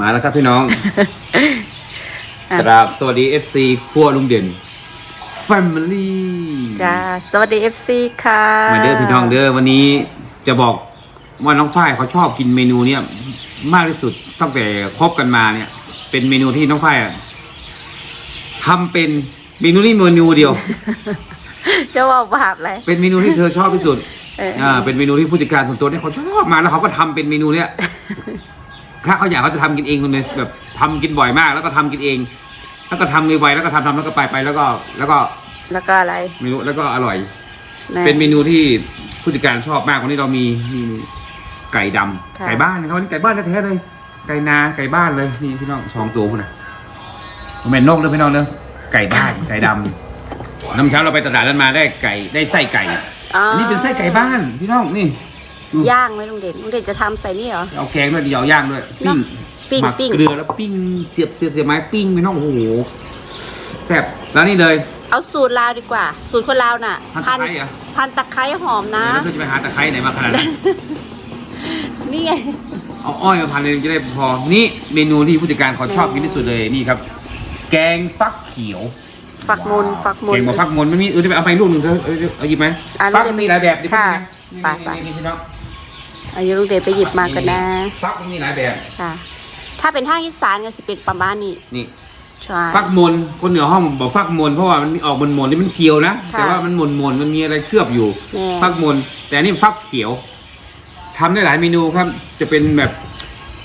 มาแล้วครับพี่น้องอะกราบสวัสดี FC ครัวลุงเด่น Family จ้าสวัสดี FC ค่ะมาเด้อพี่น้องเด้อวันนี้จะบอกว่าน้องฝ้ายเขาชอบกินเมนูเนี้ยมากที่สุดตั้งแต่คบกันมาเนี่ย เป็นเมนูที่น้องฝ้ายอะทำเป็นเมนูนี้เมนูเดียวจะบอกบาปอะไรเป็นเมนูที่เธอชอบที่สุดเอออ่อ่าเป็นเมนูที่ผู้จัดการส่วนตัวเนี่ยเขาชอบมาแล้วเขาก็ทำเป็นเมนูเนี้ย ถ้าเขาอยากเขาจะทำกินเองคนเลยแบบทำกินบ่อยมาก แล้วก็ทำกินเอง แล้วก็ทำไวๆแล้วก็ทำทำแล้วก็ไปไปแล้วก็ แล้วก็แล้วก็อะไรเมนูแล้วก็อร่อยะเป็นเมนูที่ผู้จัดการชอบมากวันนี้เรามีมีไก่ดำค่ะ ไก่บ้านนะครับวันนี้ไก่บ้านแท้ๆเลย ไก่นาไก่บ้านเลยนี่พี่น้องสองตัวคุณนะผมเป็นนกเลยพี่น้องเนอะไก่บ้าน ไก่ดำน้ำเช้าเราไปตลาดนั้นมาได้ไก่ได้ไส้ไก่อ๋ออันนี้เป็นไส้ไก่บ้านพี่น้องนี่ดู ย่างไหมลุงเด่นลุงเด่นจะทำใส่นี่เหรอ เอาแกงด้วยเดียวย่างด้วยปิ้งปิ้งหมักปิ้ง เกลือแล้วปิ้งเสียบเสียบเสียบไม้ปิ้งพี่น้องโอ้โหแซ่บแล้วนี่เลยเอาสูตรลาวดีกว่า สูตรคนลาวน่ะ พันตะไคร้เหรอพันตะไคร้หอมนะ แล้วเธอจะไปหาตะไคร้ไหนมาขนาดนั้น นี่ไง เอาอ้อยมาพันเลยจะได้พอ นี่เมนูที่ผู้จัดการเขาชอบกินที่สุดเลยนี่ครับ แกงฟักเขียวฝักมุนฝักมุนแกงมาฟักมนไม่มีเออจะไปเอาไปลูกหนึ่งเธอเออเอาหยิบไหมอะฟักลูกเดียวมีหลายแบบดิค่ะนี่ไปไป นี่นี่พี่น้อง อายุลุงเด่นไปหยิบมากันนะ ฟักมีหลายแบบ ค่ะ ถ้าเป็นทางอีสานก็สิเป็นประมาณนี้นี่ ใช่ ฟักมนคนเหนือห้องบอกฟักมนเพราะว่ามันออกมนมนๆนี่มันเคียวนะ ค่ะแต่ว่ามันมนมนๆมันมีอะไรเคลือบอยู่ แน่ ฟักมนแต่อันนี่ฟักเขียวทำได้หลายเมนูครับ จะเป็นแบบ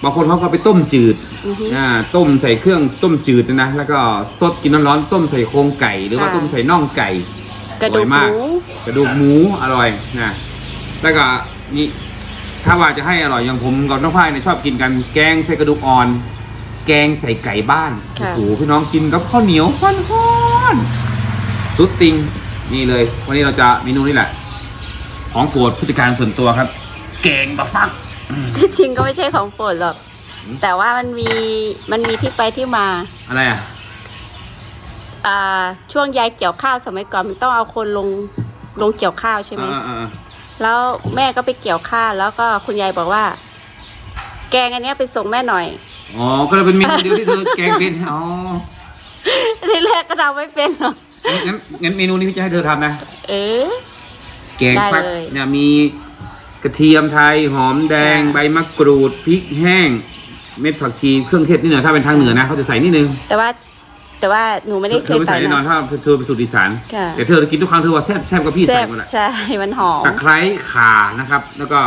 บางคนเขาก็ไปต้มจืดอือฮึ อ่าต้มใส่เครื่องต้มจืดนะแล้วก็สดกินร้อนๆต้มใส่โครงไก่ หรือว่าค่ะ ต้มใส่น่องไก่ กระดูกออยหมาก มู กระดูกหมูอร่อยนะแล้วก็นี่ ถ้าว่าจะให้อร่อยอย่างผมกับน้องฝ้ายเนี่ยชอบกินกันแกงใส่กระดูกอ่อน แกงใส่ไก่บ้านโอ้ค่ะ โหพี่น้องกินกับข้าวเหนียวร้อนๆสุดติงนี่เลย วันนี้เราจะเมนูนี่แหละ ของโปรดผู้จัดการส่วนตัวครับ แกงบะฟัก ที่จริงก็ไม่ใช่ของโปรดหรอก อืม แต่ว่ามันมีมันมีที่ไปที่มาอะไรอะอ่าช่วงยายเกี่ยวข้าวสมัยก่อนมันต้องเอาคนลงลงเกี่ยวข้าวใช่ไหม อ่าอ่าอ่า แล้วแม่ก็ไปเกี่ยวข้าวแล้วก็คุณยายบอกว่า แกงอันเนี้ยไปส่งแม่หน่อย อ๋อ ก็เลยเป็นเมนูเดียวที่เธอแกงเป็น อ๋อ ทีแรกก็ทำไม่เป็นหรอกงั้นงั้นเมนูนี้พี่จะให้เธอทำนะ เออ แกงฟักได้เลยเนี่ยมีกระเทียมไทยหอมแดงค่ะใบมะกรูดพริกแห้ง เม็ดผักชีเครื่องเทศนี่เหนือถ้าเป็นทางเหนือนะเขาจะใส่นิดนึง แต่ว่า แต่ว่าหนูไม่ได้เธเคอยไม่ใส่ใส่แน่นอนนะ ถ้าเธอไปสูตรอีสานค่ะ แต่เธอกินทุกครั้งเธอว่าแซ่บแซ่บกับพี่แซ่ใส่บหมดแหละใช่มันหอม ตะไคร้ข่านะครับ แล้วก็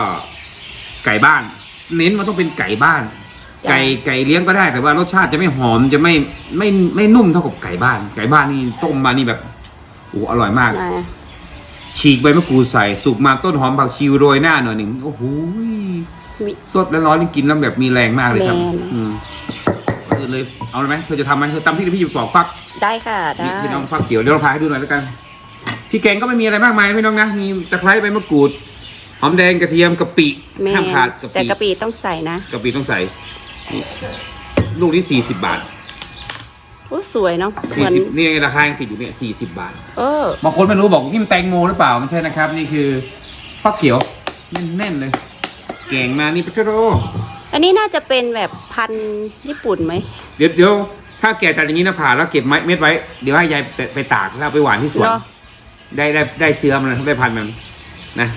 ไก่บ้าน เน้นมันต้องเป็นไก่บ้าน จ้ะ ไก่ไก่เลี้ยงก็ได้แต่ว่ารสชาติจะไม่หอมจะไม่ไม่ไม่นุ่มเท่ากับไก่บ้าน ไก่บ้านนี่ต้มมานี่แบบโอ้โหอร่อยมากนะฉีกใบมะกรูดใส่สุกมาต้นหอมผักชีโรยหน้าหน่อยหนึ่งโอ้โหมี สดแล้วร้อนนี่กินแล้วแบบมีแรงมากเลยครับแมนอืมก่ อนอื่นเลยเอาเลยไหมเธอจะทำไหมเธอตำพริกหรือพี่จะปอกฟักได้ค่ะได้นี่พี่น้องฟักเขียวเดี๋ยวเราพาให้ดูหน่อยแล้วกันพี่แกงก็ไม่มีอะไรมากมายนะพี่น้องนะมีตะไคร้ใบมะกรูดหอมแดงกระเทียมกะปิแม่ห้ามขาดกะแต่ปิกะปิต้องใส่นะกะปิต้องใส่นี่ลูกนี้สี่สิบบาทโอ้สวยเนาะเหสี่มือนสิบนี่ราคายังติดอยู่เนี่ยสี่สิบบาท เออบางคนไม่รู้บอกนี่มันแตงโมหรือเปล่าไม่ใช่นะครับ นี่คือฟักเขียวแน่นๆเลย แกงมานี่ปะเจ้าโร อันนี้น่าจะเป็นแบบพันธุ์ญี่ปุ่นไหม เดี๋ยวเดี๋ยวถ้าแก่จัดอย่างนี้นะผ่าแล้วเก็บไม้เม็ดไว้ เดี๋ยวให้ยายไปไปตากแล้วเอาไปหวานที่สวนเนาะได้ได้ได้เชื้อมันได้พันธุ์มันนะ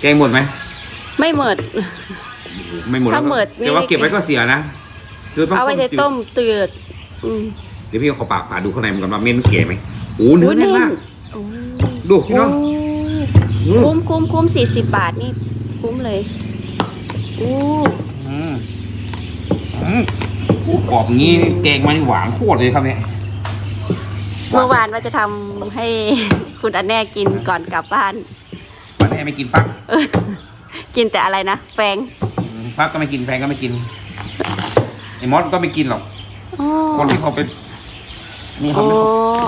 แกงหมดไหมไม่เหมิดไม่หมดถ้าหมดนี่ แต่ว่าเก็บไว้ก็เสียนะคือต้องเอาไว้ในจืดต้มเตือดอืมเดี๋ยวพี่เอาเข้าปากผ่าดูข้างในมันก่อนว่าเม็ดมันเก๋ไหมโอ้โหเนื้อโอ้แน่นมากโอ้ดูพี่น้องโอ้คุ้มคุ้มคุ้มสี่สิบบาทนี่ คุ้มเลยอู้ อืมอืมโอ้กรอบอย่างนี้แกงมันหวานโคตรเลยครับเนี่ยเมื่อวานว่าจะทำให้คุณอันแน่กินก่อนกลับบ้าน วันนี้ไม่กินฟักกินแต่อะไรนะแฟงอืมฟักก็ไม่กินแฟนก็ไม่กินไอ้มอสก็ไม่กินหรอก อ๋อคนที่เขาเป็นนี่เขาโอ้ไม่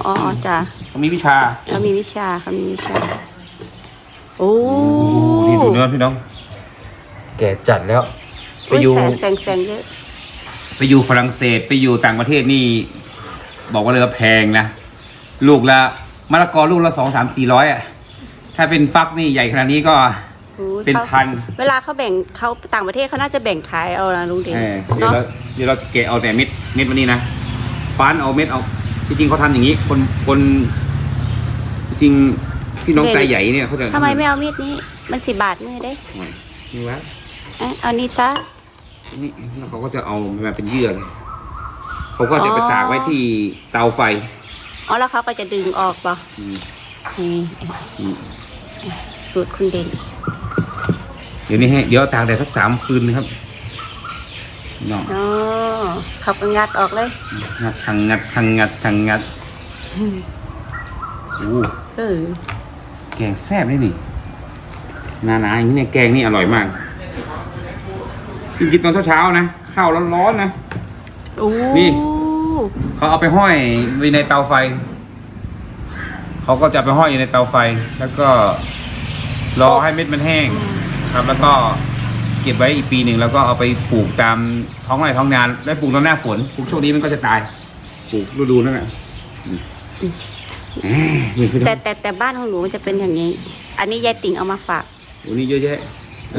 อ๋ออ๋อจ้ะเขามีวิชาเขามีวิชาเขามีวิชา โอ้นี่ดูเนื้อพี่น้อง แกจัดแล้ว ไปอุ้ยอยู่แสงแสงแสงเยอะ ไปอยู่ฝรั่งเศสไปอยู่ต่างประเทศนี่ บอกว่าเลยว่าแพงนะ ลูกละมะละกอลูกละสองสามสี่ร้อยอะ ถ้าเป็นฟักนี่ใหญ่ขนาดนี้ก็โอ้ยเป็นขาพัน เวลาเขาแบ่งเขาต่างประเทศเขาน่าจะแบ่งขายเอานะลุงเด่นเออเดี๋ยวเนาะเราเดี๋ยวเราจะแกะเอาแต่เม็ดเม็ดวันนี้นะฟ้านเอาเม็ดเอาจริงๆเขาทำอย่างนี้ คนคนจริงๆพี่น้องไตใหญ่เนี่ยเขาจะทำไมไม่เอามีดนี้ มันสิบาทมือได้นี่วะเอ้ยเอานี่ตา นี่แล้วเขาก็จะเอามาเป็นเยื่อเลยเขาก็จะไปตากไว้ที่เตาไฟอ๋อแล้วเขาก็จะดึงออกป่ะอืมนี่อืมสูตรคุณเด่น เดี๋ยวนี้ให้เดี๋ยวตากแดดสักสามคืนนะครับน้องอ๋อเขาก็งัดออกเลยงัดทางงัดทางงัดทางงัดโอ้เออแกงแซ่บได้นี่หนาๆอย่างนี้เนี่ยแกงนี่อร่อยมาก กินตอนเช้าๆนะข้าวร้อนๆนะ โอ้นี่ เขาเอาไปห้อยไว้ในเตาไฟ เขาก็จะไปห้อยอยู่ในเตาไฟ แล้วก็รอให้เม็ดมันแห้ง ครับ แล้วก็เก็บไว้อีกปีหนึ่งแล้วก็เอาไปปลูกตามท้องไร่ท้องนาแล้วปลูกตอนหน้าฝนปลูกช่วงนี้มันก็จะตาย ปลูกฤดูนั่นแหละอืมอ่านี่คือแต่แต่แต่บ้านของหนูมันจะเป็นอย่างนี้ อันนี้ยายติ่งเอามาฝากโอ้นี่เยอะแยะ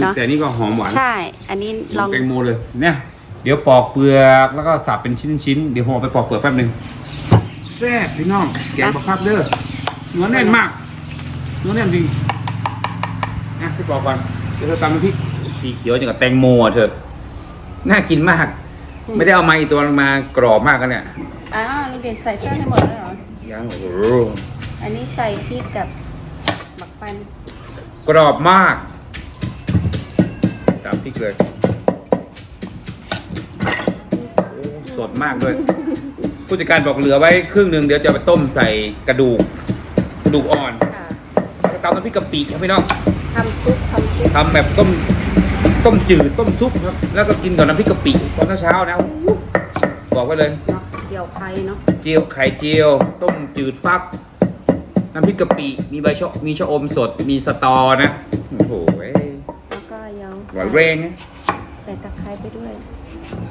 เนอะแต่นี่ก็หอมหวานใช่ อันนี้ลองแตงโมเลยเนี่ยเดี๋ยวปอกเปลือกแล้วก็สับเป็นชิ้นๆเดี๋ยวผมเอาไปปอกเปลือกแป๊บหนึงแซ่บพี่น้องแกงปลาคาบเด้อเนื้อแน่นมากเนื้อแน่นจริงนะพี่ปอกก่อนเดี๋ยวเราตำน้ำพริกสีเขียวอย่างกับแตงโมอะเธอน่ากินมาก ไม่ได้เอามาอีกตัวมากรอบมากกันเนี่ยอ้าวลุงเด่นใส่เครื่องให้หมดแล้วเหรอยังโอ้โหอันนี้ใส่พริกกับหมักปันกรอบมาก ตามพริกเลยโอ้สดมากด้วย ผู้จัดการบอกเหลือไว้ครึ่งหนึ่งเดี๋ยวจะไปต้มใส่กระดูกกระดูกอ่อนค่ะจะตำน้ำพริกกะปิครับพี่น้องทำซุปทำซุปทำแบบต้มต้มจืดต้มซุปครับแล้วก็กินกับน้ำพริกกะปิตอนเช้าๆนะอู้บอกไว้เลย เนาะเกี่ยวไข่เนาะเจียวไข่เจียว ต้มจืดฟัก น้ำพริกกะปิ มีใบชะมีชะอมสด มีสตอนะ โอ้โหเว้ยแล้วก็ ยาวหวานเร่งนะใส่ตะไคร้ไปด้วย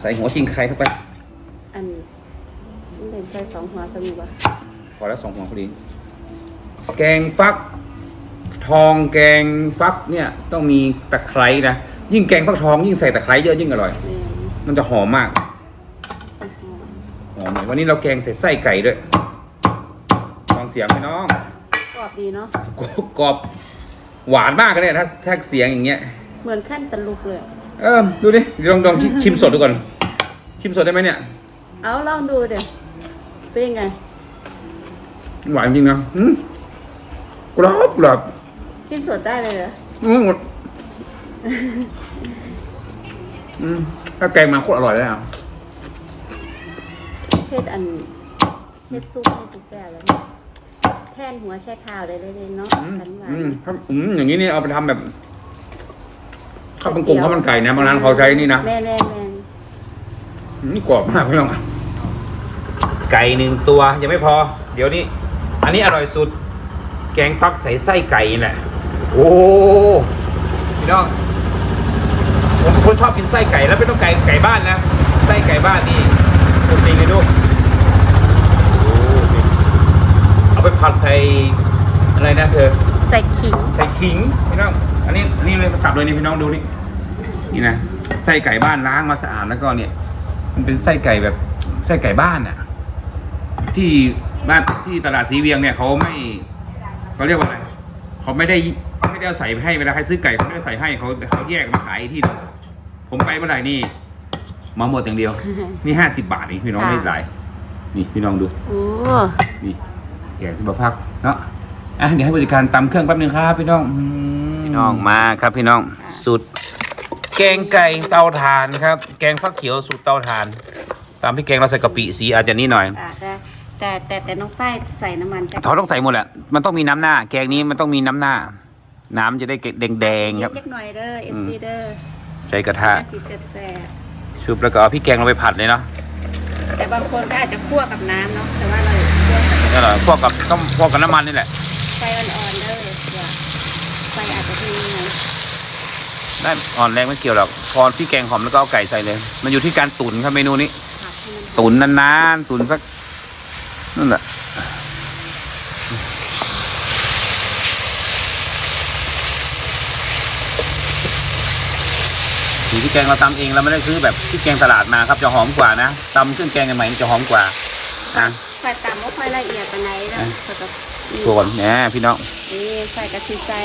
ใส่หัวชิงไข่เข้าไป อันลุงเด่นใส่สองหัวสมีวะพอแล้วสองหัวพอดีแกงฟักทองแกงฟักเนี่ยต้องมีตะไคร้นะยิ่งแกงฟักทองยิ่งใส่ตะไคร้เยอะยิ่งอร่อย แม่นมันจะหอมมากหอมเลยวันนี้เราแกงใส่ไส้ไก่ด้วยฟังเสียงไหมน้อง กรอบดีเนาะกรอบหวานมากเลยถ้าถ้าเสียงอย่างเงี้ย เหมือนขั้นตะลุกเลย เออดูดิเดี๋ยวลองลองชิมสดดูก่อน ชิมสดได้ไหมเนี่ย เอาลองดูเดี๋ยวเป็นยังไง หวานจริงนะอืมกรอบกรอบกินสดได้เลยเหรออืมอืมถ้าแกงมาโคตรอร่อยเลยอะเทศอันเทศซุปให้ติแซ่บเลยแทนหัวแช่ข้าวได้เลยเนาะอืมกันหวานอืมครับอืมอย่างนี้นี่เอาไปทำแบบ ข้าวมันกุ้งข้าวมันไก่นะบางร้านเขาใช้นี่นะแม่แม่แม่อืมกรอบมากพี่น้องไก่หนึ่งตัวยังไม่พอ เดี๋ยวนี้ อันนี้อร่อยสุด แกงฟักใส่ไส้ไก่นี่แหละโอ้พี่น้องผมเป็นคนชอบกินไส้ไก่แล้วไม่ต้องไก่ไก่บ้านนะไส้ไก่บ้านนี่ผมจริงเลยดูโอ้นี่เอาไปผัดใส่อะไรนะเธอใส่ขิงใส่ขิงพี่น้องอันนี้อันนี้เลยสับเลยนี่พี่น้องดูนี่ นี่นะไส้ไก่บ้านล้างมาสะอาดแล้วก็เนี่ย มันเป็นไส้ไก่แบบไส้ไก่บ้านอะที่บ้านที่ตลาดสีเวียงเนี่ยเขาไม่เขาเรียกว่าอะไรเขาไม่ได้ไม่ได้เอาใส่ให้เวลาใครซื้อไก่เขาไม่ได้ใส่ให้เขาเขาแยกมาขายที่นึงผมไปเมื่อไหร่นี่มาหมดอย่างเดียว นี่ห้าสิบบาทนี่พี่น้องค่ะไม่หลายนี่พี่น้องดูโอ้นี่แกงที่บะฟักเนาะอะเดี๋ยวให้บริการตำเครื่องแป๊บนึงครับพี่น้องพี่น้องมาครับพี่น้องสุด แกงไก่เตาถ่านครับ แกงฟักเขียวสูตรเตาถ่าน ตามพี่แกงเราใส่กะปิสีอาจจะนิดหน่อยอะแต่แต่แต่แต่น้องฝ้ายใส่น้ำมันจะเขาต้องใส่หมดแหละมันต้องมีน้ำหน้า แกงนี้มันต้องมีน้ำหน้า น้ำจะได้แดงๆครับ เล็กหน่อยเด้อเอฟซีเด้อใช้กระทะน่าสิแซ่บชุบแล้วก็เอาพี่แกงเราไปผัดเลยเนาะๆแต่บางคนก็อาจจะคั่วกับน้ำเนาะแต่ว่าเราคั่วกับนี่แหละพวกกับต้องพวกกับน้ำมันนี่แหละไฟอ่อนๆเด้อเดี๋ยวไฟอาจจะมีหน่อย ได้อ่อนแรงไม่เกี่ยวหรอกพอพี่แกงหอมแล้วก็เอาไก่ใส่เลย มันอยู่ที่การตุ๋นครับเมนูนี้ผัดให้มันตุ๋นนานๆตุ๋นสักนั่นแหละพริกแกงเราตำเองเราไม่ได้ซื้อแบบพริกแกงตลาดมาครับจะหอมกว่านะตำเครื่องแกงกันใหม่มันจะหอมกว่านะใส่ตามไม่ค่อยละเอียดปานไหนแล้วอะใส่กับส่วนเนี่ยพี่น้องนี่ใส่กระชีใส่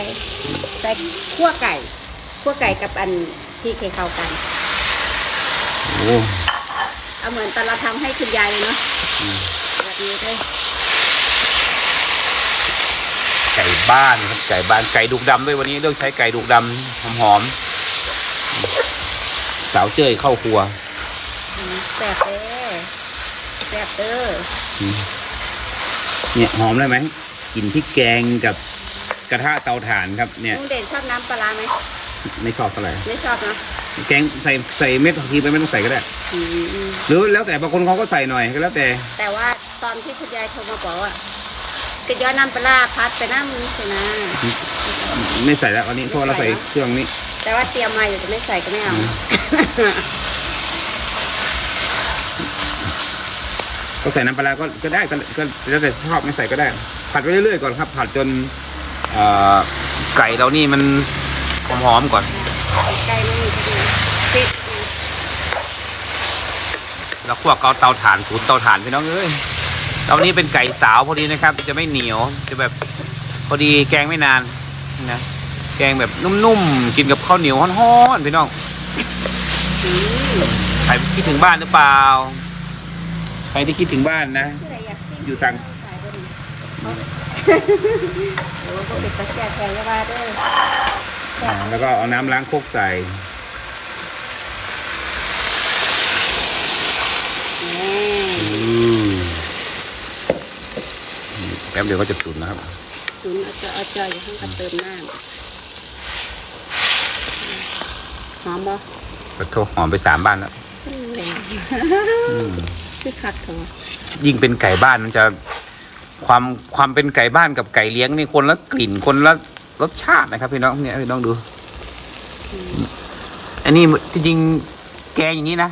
ใส่ขั่วไก่ ขั่วไก่กับอันที่เคเข้ากัน โอ้เอาเหมือนตอนเราทำให้คุณยายเลยเนาะแบบนี้เลยไก่บ้านครับไก่บ้านไก่ดุกดำด้วยวันนี้เลือกใช้ไก่ดุกดำหอมๆสาวเจ้ยเข้าครัวอืมแซ่บเด้แซ่บเด้อเนี่ยหอมเลยไหมกลิ่นพริกแกงกับกระทะเตาถ่านครับเนี่ยลุงเด่นชอบน้ำปลาร้าไหม ไม่ชอบเท่าไหร่ไม่ชอบเนาะแกงใส่ใส่เม็ดผักชีไปไม่ต้องใส่ก็ได้ อืมหรือแล้วแต่บางคนเขาก็ใส่หน่อยก็แล้วแต่ แต่ว่าตอนที่คุณยายโทรมาบอกว่าก็ย้อนน้ำปลาร้าพัดไปน้ำนี้สินะ ไม่ใส่แล้วอันนี้เพราะว่าเราใส่เครื่องนี้ แต่ว่าเตรียมมาอยู่จะไม่ใส่ก็ไม่เอา ก็ใส่น้ำปลาร้าก็ก็ได้ก็ก็แล้วแต่ชอบไม่ใส่ก็ได้ ผัดไปเรื่อยๆก่อนครับ ผัดจนเอ่อไก่เรานี่มัน หอมๆก่อนไก่ไม่มีก็ดีติดแล้วคั่วเกาเตาถ่านขูดเตาถ่านพี่น้องเอ้ยเตานี้เป็นไก่สาวพอดีนะครับ จะไม่เหนียวจะแบบพอดีแกงไม่นานนะแกงแบบนุ่มๆกินกับข้าวเหนียวฮ้อนๆพี่น้องอืมใครคิดถึงบ้านหรือเปล่าใครที่คิดถึงบ้านนะที่ไหนอยากกินอยู่ทางขายบ่ดีโอ้พวกเด็กกระเสียแทนก็ว่าเด้อ อ่าแล้วก็เอาน้ำล้างโคกใส่แหมแป๊บเดียวก็จะสุดนะครับ ตุนเอาจะเอาจอยอยู่ข้างกระเติมน้ำหอมบ่กระโทหอมไปสามบ้านแล้วอืมคือคักเถอะยิ่งเป็นไก่บ้านมันจะ ความความเป็นไก่บ้านกับไก่เลี้ยงนี่คนละกลิ่นคนละ รสชาตินะครับพี่น้องเนี่ยพี่น้องดู อันนี้ที่จริงแกงอย่างนี้นะ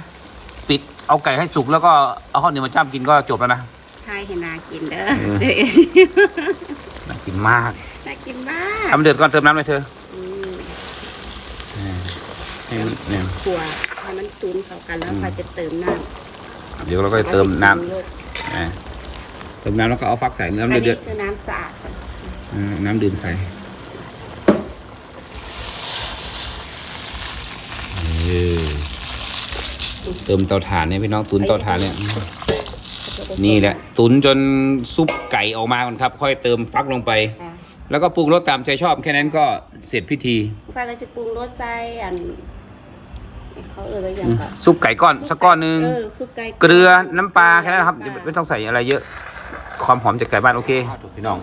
ปิดเอาไก่ให้สุกแล้วก็เอาข้าวเหนียวมาจ้ำกินก็จบแล้วนะทายให้นากินเด้อเออเด้อน่ากินมากน่ากินมากทำเดือดก่อนเติมน้ำเลยเธออืมให้มันเนี่ยขัวให้มันตุนเข้ากันแล้วอืมค่อยจะเติมน้ำเดี๋ยวเราก็จะเติมน้ำอ่าเติมน้ำแล้วก็เอาฟักใส่อันน้ำนี้เดือดคือน้ำสะอาดค่ะๆอ่าน้ำดื่มใส่เออ เติมเตาถ่านเนี่ยพี่น้องตุนเตาถ่านเนี่ยนี่แหละ ตุนจนซุปไก่ออกมาก่อนครับ ค่อยเติมฟักลงไปค่ะแล้วก็ปรุงรสตามใจชอบ แค่นั้นก็เสร็จพิธีไฟก็จะปรุงรสใส่อันเขาเออแล้วยังก็ซุปไก่ก้อนสักก้อนหนึ่งเออซุปไก่เกลือน้ำปลาแค่นั้นนะครับไม่ต้องใส่อะไรเยอะ ความหอมจากไก่บ้านโอเคพี่น้อง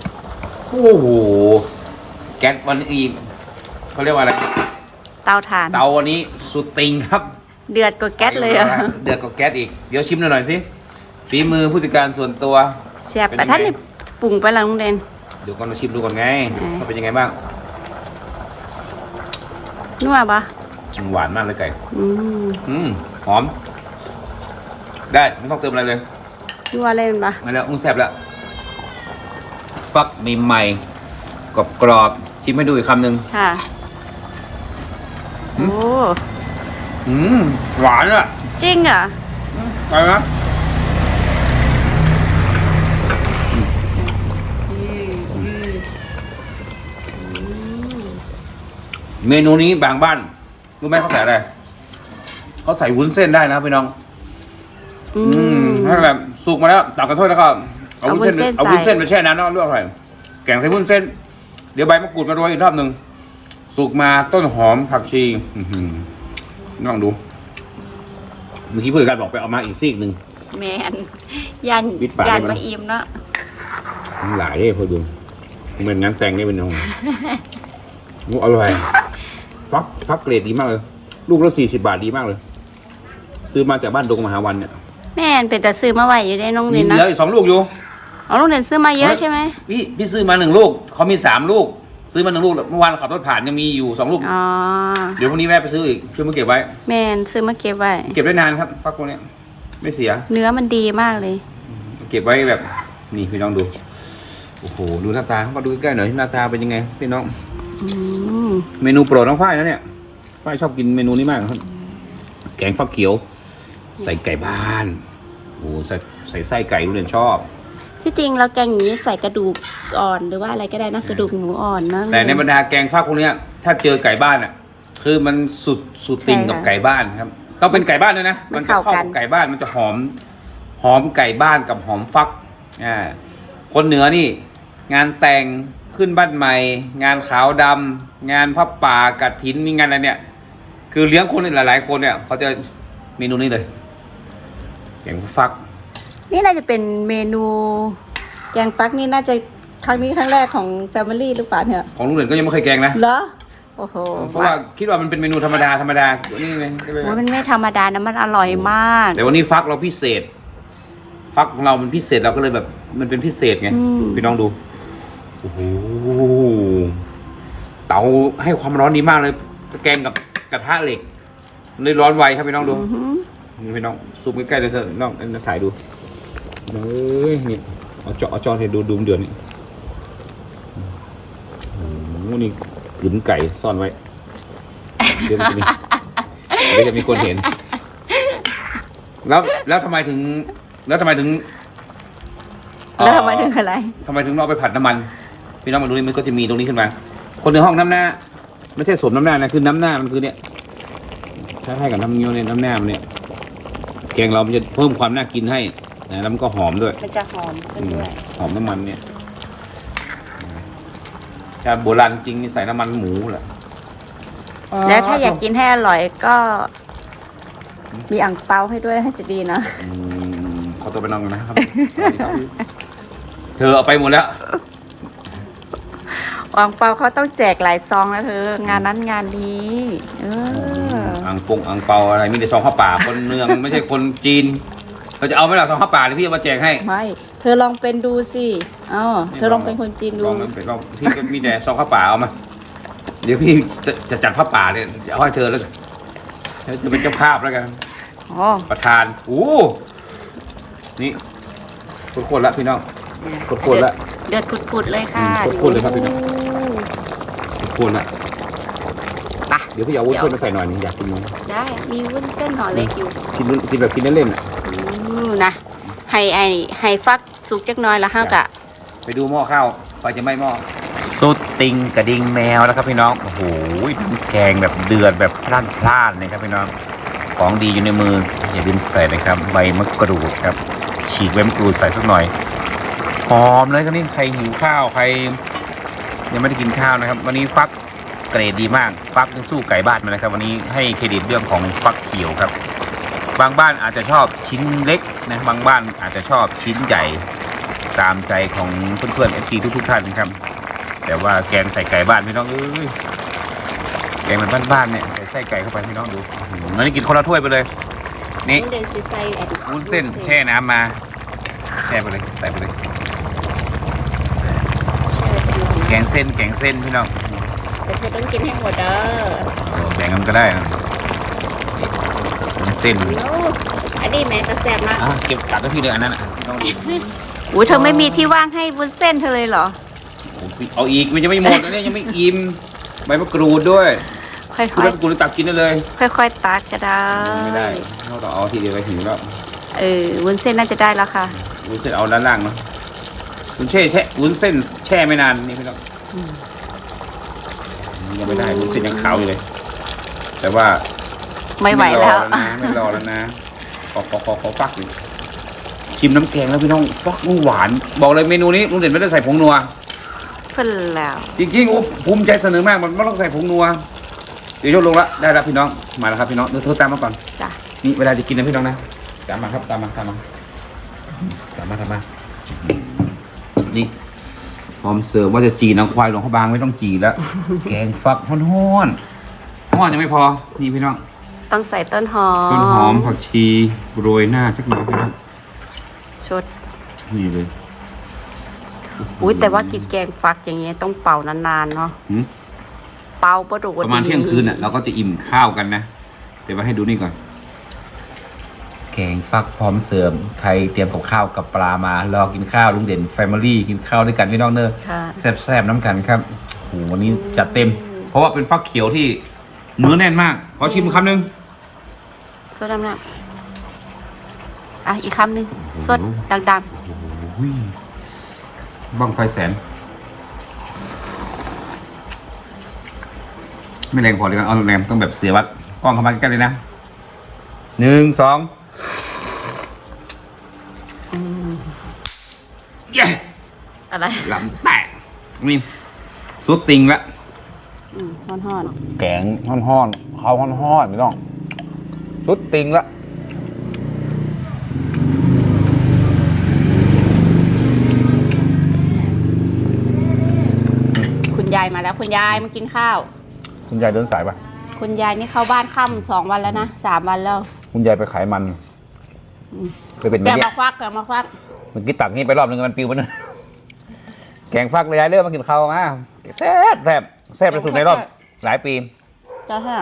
โอ้โหแก๊สวันนี้อีกเขาเรียกว่าอะไร เตาถ่าน เตาวันนี้สุดติงครับ เดือดกว่าแก๊สเลยเหรอะเดือดกว่าแก๊สอีก เดี๋ยวชิมหน่อยสิฝีมือผู้จัดการส่วนตัวเสียบเป็นไปยังไงท่านนี่ปรุงไปแล้วลุงเด่นเดี๋ยวก่อนเราชิมดูก่อนไงอืมว่าเป็นยังไงบ้างนัวปะหวานมากเลยไก่อืมอืมหอม ได้ไม่ต้องเติมอะไรเลยนัวเลยมันปะมาแล้วอุ้งแซ่บแล้วฟักใหม่ๆกรอบกรอบๆชิมให้ดูอีกคำหนึ่งค่ะอืโอ้ม อืมหวานอะจริงเหรอไปนะเมนูนี้บางบ้านรู้ไหมเขาใส่อะไรเขาใส่วุ้นเส้นได้นะครับพี่น้อง อือืมมถ้าแบบสุกมาแล้วตักกระถ้วยแล้วก็เอาเอาวุ้นเส้นวุ้นเส้นเอาวุ้นเส้นใส่ไปแช่น้ำแล้วลวกหน่อยแกงใส่วุ้นเส้น เดี๋ยวใบมะกรูดมาโรยอีกรอบหนึ่งสุกมาต้นหอมผักชีอื้อหือ ลองดู เมื่อกี้ผู้จัดการบอกไปเอามาอีกซีกหนึ่ง แมนยันวิดฝายันได้ไหม มาอิ่มเนาะมันหลายเลยพอดูเหมือนงานแต่งนี่เป็นยังไงงูอร่อยฟักฟักเกรดดีมากเลย ลูกละสี่สิบาทดีมากเลย ซื้อมาจากบ้านดงมหาวันเนี่ยแม่นเป็นแต่ซื้อมาไหวอยู่ได้น้องมีเด่นเหนะลืออีกสองลูกอยู่ อ๋อลุงเด่นซื้อมาเยอะใช่ไหมพี่พี่ซื้อมาหนึ่งลูกเขามีสามลูก ซื้อมาหนึ่งลูกเมื่อวานขับรถผ่านยังมีอยู่สองลูก อ๋อ เดี๋ยวพรุ่งนี้แม่ไปซื้ออีกช่วยมาเก็บไว้ แม่นซื้อมาเก็บไว้ เก็บได้นานครับฟักพวกเนี้ยไม่เสีย เนื้อมันดีมากเลย เก็บไว้แบบนี่พี่น้องดู โอ้โหดูหน้าตามาดูใกล้ๆหน่อยหน้าตาเป็นยังไงพี่น้อง อืมเมนูโปรดน้องฝ้ายนะเนี่ยฝ้ายชอบกินเมนูนี้มากครับ แกงฟักเขียว ใส่ไก่บ้าน โอ้ใส่ใส่ไส้ไก่ลูกเรียนชอบ ที่จริงเราแกงอย่างนี้ใส่กระดูกอ่อนหรือว่าอะไรก็ได้นะกระดูกหมูอ่อนนะ แต่ในบรรดาแกงฟักพวกเนี้ย ถ้าเจอไก่บ้านอะ คือมันสุดสุดติ่งใช่ค่ะกับไก่บ้านครับ ต้องเป็นไก่บ้านด้วยนะมันจะเข้าเข้ากักันบไก่บ้านมันจะหอม หอมไก่บ้านกับหอมฟักอ่าคนเหนือนี่ งานแต่งขึ้นบ้านใหม่ งานขาวดำงานพระป่ากัดถินมีงานอะไรเนี่ย คือเลี้ยงคนหลาย ๆ คนเนี่ยเขาจะเมนูนี้เลยแกงฟัก นี่น่าจะเป็นเมนูแกงฟักนี่น่าจะครั้งนี้ครั้งแรกของแฟมิลี่หรือเปล่าเนี่ยของลุงเด่นก็ยังไม่เคยแกงนะ เหรอ โอ้โหเพราะว่าคิดว่ามันเป็นเมนูธรรมดาธรรมดานี่ไงก็เลยโอ้ยมันไม่ธรรมดานะมันอร่อยมาก แต่วันนี้ฟักเราพิเศษ ฟักของเรามันพิเศษเราก็เลยแบบ มันเป็นพิเศษไงอืมพี่น้องดูโอ้โหเตาให้ความร้อนดีมากเลยแกงกับกระทะเหล็กมันเลยร้อนไวครับพี่น้องดูอื้อหือนี่พี่น้องซูมใกล้ๆเลยเถอะน้องเอาถ่ายดู เฮ้ยนี่เอาจอเอาจอเห็นดูดูมันเดือนนี่โอ้โหนี่กลืนไก่ซ่อนไว้ เดี๋ยวมันจะมีเดี๋ยวจะมีคนเห็น แล้วแล้วทำไมถึง แล้วทำไมถึงแล้วทำไมถึงอะไรทำไมถึงเราเอาไปผัดน้ำมันพี่น้องมาดูนี่มันก็จะมีตรงนี้ขึ้นมา คนในห้องน้ำหน้า ไม่ใช่สวมน้ำหน้านะคือน้ำหน้ามันคือเนี่ยคล้ายๆกับน้ำเงี้ยวเนี่ยน้ำหน้ามันเนี่ยแกงเรามันจะเพิ่มความน่ากินให้ นะแล้วมันก็หอมด้วยมันจะหอมขึ้นอืมด้วยหอมน้ำมันเนี่ยถ้าโบราณจริงนี่ใส่น้ำมันหมูแหละแล้วถ้าอยากกินให้อร่อยก็ มีอ่างเปาให้ด้วยน่าจะดีนะอืมขอตัวไปนอนกันนะครับสวัสดีครับ เธอเอาไปหมดแล้วอ่างเปาเขาต้องแจกหลายซองนะเธองานนั้นงานนี้เอออังปงอังเปาอะไรมีแต่ซองข้าวป่าคนเมืองไม่ใช่คนจีน เราจะเอาไหมล่ะซองข้าวป่าที่พี่เอามาแจกให้ไม่เธอลองเป็นดูสิอ๋อเธอลองเป็นคนจีนดูลองมันเป็นลองพี่ก็มีแต่ซองข้าวป่าเอามา เดี๋ยวพี่จะจะจัดข้าวป่าเนี่ยเอาให้เธอแล้วกันเธอจะเป็นเจ้าภาพแล้วกันอ๋อประธานโอ้นี่คนๆละพี่น้องคนๆละเดือดพุดๆเลยค่ะอืมข้นๆเลยครับพี่น้องคนๆละไปเดี๋ยวพี่เอาวุ้นเส้นมาใส่หน่อยนึงอยากกินมั้งได้ มีวุ้นเส้นห่อเล็กอยู่ กินกินแบบกินเล่นๆอะ อืมนะให้ไอให้ฟักสุกจักหน้อยแล้วห้ากะไปดูหม้อข้าวไฟจะไหม้หม้อสุดติงกระดิ่งแมวแล้วครับพี่น้องโอ้โหน้ำแกงแบบเดือดแบบพล่านพล่านเลยครับพี่น้องของดีอยู่ในมืออย่าลืมใส่นะครับใบมะกรูดครับ ฉีกใบมะกรูดใส่สักหน่อยหอมเลยครับนี่ใครหิวข้าวใครยังไม่ได้กินข้าวนะครับ วันนี้ฟักเกรดดีมาก ฟักยังสู้ไก่บ้านมานะครับ วันนี้ให้เครดิตเรื่องของฟักเขียวครับ บางบ้านอาจจะชอบชิ้นเล็กนะบางบ้านอาจจะชอบชิ้นใหญ่ตามใจของเพื่อนๆเอฟซีทุกๆท่านนะครับ แต่ว่าแกงใส่ไก่บ้านพี่น้องเอ้ยแกงแบบบ้านๆเนี่ยใส่ไส้ไก่เข้าไปพี่น้องดูอื้อหือวันนี้กินคนละถ้วยไปเลย นี่เดนซีไซแอดวุ้นเส้นแช่น้ำมา แช่ไปเลยใส่ไปเลย แกงเส้นแกงเส้นพี่น้องแต่เธอต้องกินให้หมดเด้อโอ้แบ่งกันก็ได้นะนี่วุ้นเส้นโอ้อันนี้แม่จะแซ่บมากอะเก็บกัดไว้พี่เลยอันนั้นอะต้องดูอุ้ยเธอไม่มีที่ว่างให้วุ้นเส้นเธอเลยเหรอเอาอีกมันจะไม่หมดนะเนี่ยยังไม่อิ่มใบมะกรูดด้วยค่อยคือใบมะกรูดตักกินได้เลยๆค่อยๆตักก็ได้ไม่ได้เราต้องเอาทีเดียวไปถึงแล้วเออวุ้นเส้นน่าจะได้แล้วค่ะวุ้นเส้นเอาด้านล่างเนาะวุ้นเส้นแช่วุ้นเส้นแช่ไม่นานนี่พี่น้องยังไม่ได้วุ้นเส้นยังขาวอยู่เลย แต่ว่า ไม่ไหวแล้วรอนะไม่รอแล้วนะขอขอขอขอฟักหนึ่งชิมน้ำแกงแล้วพี่น้องฟักหวาน บอกเลยเมนูนี้ลุงเด่นไม่ได้ใส่ผงนัวเพิ่นแล้วจริงๆโอ้ภูมิใจเสนอมากมันไม่ต้องใส่ผงนัวเดี๋ยวยกลงละได้แล้วพี่น้องมาแล้วครับพี่น้องเดี๋ยวโทรตามมาก่อนจ้ะนี่เวลาจะกินนะพี่น้องนะตามมาครับตามมาตามมาตามมาตามมานี่พร้อมเสิร์ฟว่าจะจีนางควายหลวงพระบางไม่ต้องจีแล้วแกงฟักฮ้อนฮ้อนฮ้อนยังไม่พอนี่พี่น้อง ต้องใส่ต้นหอมต้นหอมผักชีโรยหน้าสักหน่อยพี่น้องชดนี่เลยอุ้ยแต่ว่ากินแกงฟักอย่างเงี้ยต้องเป่านานๆเนาะหืมเป่าประดูประมาณเที่ยงคืนอะเราก็จะอิ่มข้าวกันนะเดี๋ยวมาให้ดูนี่ก่อน แกงฟักพร้อมเสริมใครเตรียมกับข้าวกับปลามารอกินข้าวลุงเด่นแฟมิลี่กินข้าวด้วยกันพี่น้องเนอะค่ะแซ่บๆน้ำกันครับโอ้โหวันนี้จัดเต็ม เพราะว่าเป็นฟักเขียวที่ เนื้อแน่นมาก ขอชิมคำหนึ่งสดน้ำน้ำอะอีกคำหนึ่งสดดังอุ้ยบังไฟแสน ไม่แรงพอเลยกันเอาแรงต้องแบบเสียวัดกล้องเข้ามาใกล้ๆเลยนะหนึ่งสองเย้ๆอะไร ลำแตกนี่สุดติงละ อืมห่อนแกงห่อนๆเขาห่อนๆไม่ต้องสุดติงละๆคุณยายมาแล้วคุณยายมากินข้าว คุณยายเดินสายปะคุณยายนี่เข้าบ้านค่ำสองวันแล้วนะสามวันแล้ว คุณยายไปขายมันเคยเป็นไหมแกเนี่ยมาควักแกมาควักเมื่อกี้ตักนี่ไปรอบนึงมันปิวมัน แกงฟักเลยยายเริ่มมากินข้าวมาแซ่บแซ่บ แซ่บที่สุดในรอบหลายปีเจ้าค่ะ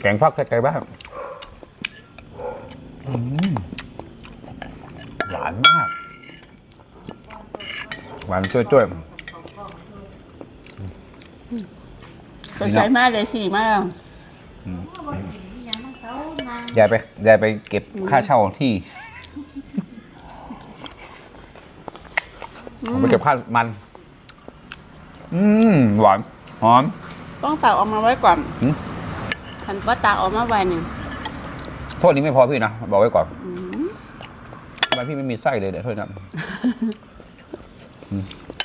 แกงฟักใส่ไก่บ้างอืมหวานมาก หวานจ้วยสดใสมากเลยสีมาก ๆยายไปยายไปเก็บค่าเช่าที่ผมไปเก็บค่ามัน อืมหวานหอม ต้องตักออกมาไว้ก่อนหืมทันว่าตักออกมาไว้หนึ่งโทษนี้ไม่พอพี่นะ บอกไว้ก่อนอืมทำไมพี่ไม่มีไส้เลยเดี๋ยวโทษนะ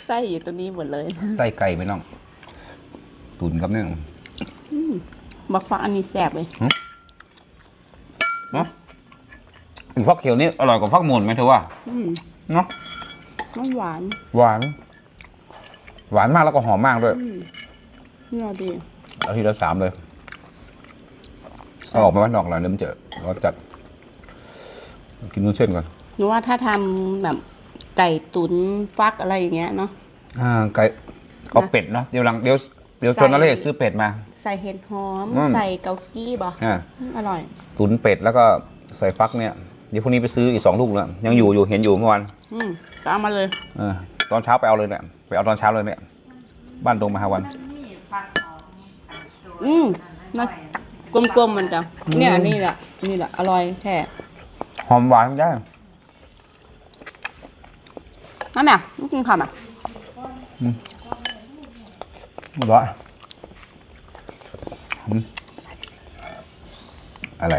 ไส้อยู่ตรงนี้หมดเลยไส้ไก่ไม่ต้องตุนกับเนี่ยบักฟักอันนี้แสบเลยเนาะอีฟักเขียวนี่อร่อยกว่าฟักมูลไหมเธอว่าอืมเนาะมันหวาน หวาน หวานมากแล้วก็หอมมากด้วยอืมเนื้อดีเอาทีละสามเลยเอาออกมาไว้นอกหน่อยเดี๋ยวมันจะเราจัด กินนู้นเส้นก่อนหนูว่าถ้าทำแบบไก่ตุ๋นฟักอะไรอย่างเงี้ยเนาะ อ่าไก่เอาเป็ดเนาะเดี๋ยวหลังเดี๋ยวเดี๋ยวชวนนั่นเลยซื้อเป็ดมา ใส่เห็ดหอม อืม ใส่เกากี้บ่อ่าอืมอร่อย ตุนเป็ดแล้วก็ใส่ฟักเนี่ยเดี๋ยวพรุ่งนี้ไปซื้ออีกสองลูกแล้วยังอยู่อยู่เห็นอยู่เมื่อวานอืมก็เอามาเลย เออ ตอนเช้าไปเอาเลยเนี่ยไปเอาตอนเช้าเลยเนี่ยบ้านตรงมาหาวันอืมน่ากลมๆมันจังเนี่ยนี่แหละนี่แหละอร่อยแท้หอมหวานได้น้ำแม่ไม่กินข้าวอะเหรออืมอะไร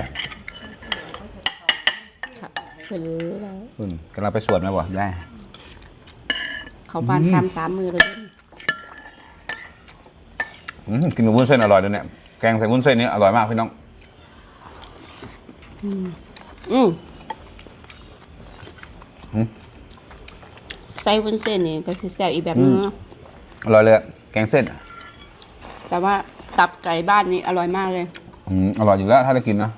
ค่ะเป็นแล้วอืมกำลังไปสวดไหมบ่ได้ เขาบ้านข้ามสามมือเลยอืมกินกับวุ้นเส้นอร่อยเลยเนี่ย แกงใส่วุ้นเส้นนี่อร่อยมากพี่น้อง อืมหืม ใส่วุ้นเส้นนี่ก็คือแซ่บอีกแบบนึงเนอะอร่อยเลยอะแกงเส้นแต่ว่าตับไก่บ้านนี่อร่อยมากเลย อืมอร่อยอยู่แล้วถ้าได้กินนะ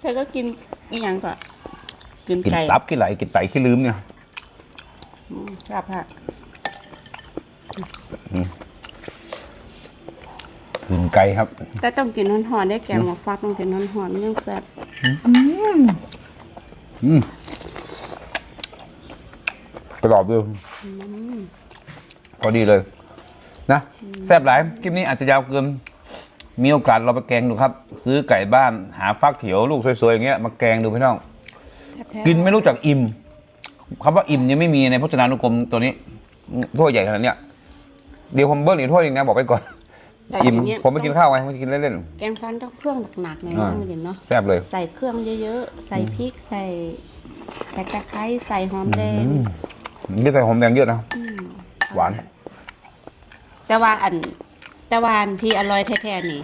เธอก็กินอีหยังก่อน กินกินไก่ตับกินไหลกินไตขี้ลืมเนี่ยอืมครับค่ะกินไก่ครับ แต่ต้องกินหอนๆได้แกงหมกฟักต้องกินหอนๆมันยังแซ่บอืมกรอบด้วยพอดีเลย นะแซ่บหลายคลิปนี้อาจจะยาวเกิน มีโอกาสเราไปแกงดูครับ ซื้อไก่บ้านหาฟักเขียวลูกสวยๆอย่างเงี้ยมาแกงดูพี่น้องแท้ๆ กินไม่รู้จักอิ่มคำว่าอิ่มยังไม่มีในพจนานุกรมตัวนี้ถ้วยใหญ่ขนาดเนี้ยเดี๋ยวผมเบิ้ลอีกถ้วยหนึงนะบอกไปก่อน แต่อิ่มอย่างเงี้ยผมไม่กินข้าวไงผมกินเล่น แกงฟันต้องเครื่องหนักๆหน่อยอ่า นะเห็นเนาะๆแซ่บเลย ใส่เครื่องเยอะๆ ใส่พริกใส่ใส่ตะไคร้ใส่หอมแดงนี่ใส่หอมแดงเยอะนะ หวาน แต่ว่าอันแต่ว่าอันที่อร่อยแท้ๆนี่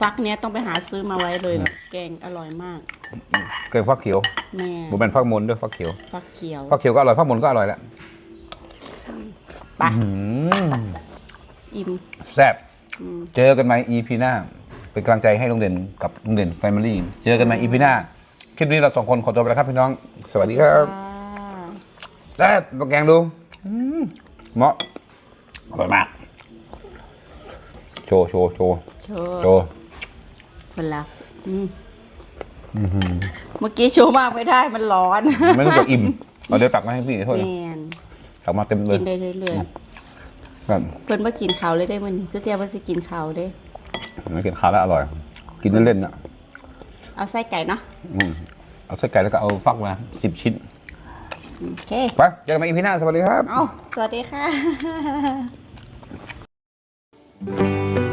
ฟักเนี้ยต้องไปหาซื้อมาไว้เลยแบบแกงอร่อยมาก เกินฟักเขียวแม่ผมเป็นฟักมนด้วยฟักเขียว ฟักเขียวฟักเขียวก็อร่อยฟักมนก็อร่อยแหละไปอืมอิ่มแซ่บอืมเจอกันไหม EP หน้า เป็นกำลังใจให้ลุงเด่นกับลุงเด่นแฟมิลี่เจอกันไหม EP หน้า คลิปนี้เราสองคนขอตัวไปแล้วครับพี่น้อง สวัสดีครับอ่าแซ่บมาแกงดูอืมเหมาะอร่อยมาก โชว์โชว์โชว์โชโชว์ มันละอืเมื่อกี้โชว์มากไม่ได้มันร้อนไม่ต้องจะอิ่มเอาเดี๋ยวตักมาให้พี่โทษแมนะนตักมาเต็มเลยกินได้เรื่อยๆเพิ่นมากินเขาวเลยได้มันนี่ก็เจ้าว่าสิกินเขาวเด้ม่กินข้าวแล้วอร่อย กินเล่นๆอะเอาไส้ไก่เนาะเอาไส้ไก่แล้วก็เอาฟักมาสิบชิ้น โอเคไปเจอกันใหม่พี่หน้าสวัสดีครับสวัสดีค่ะ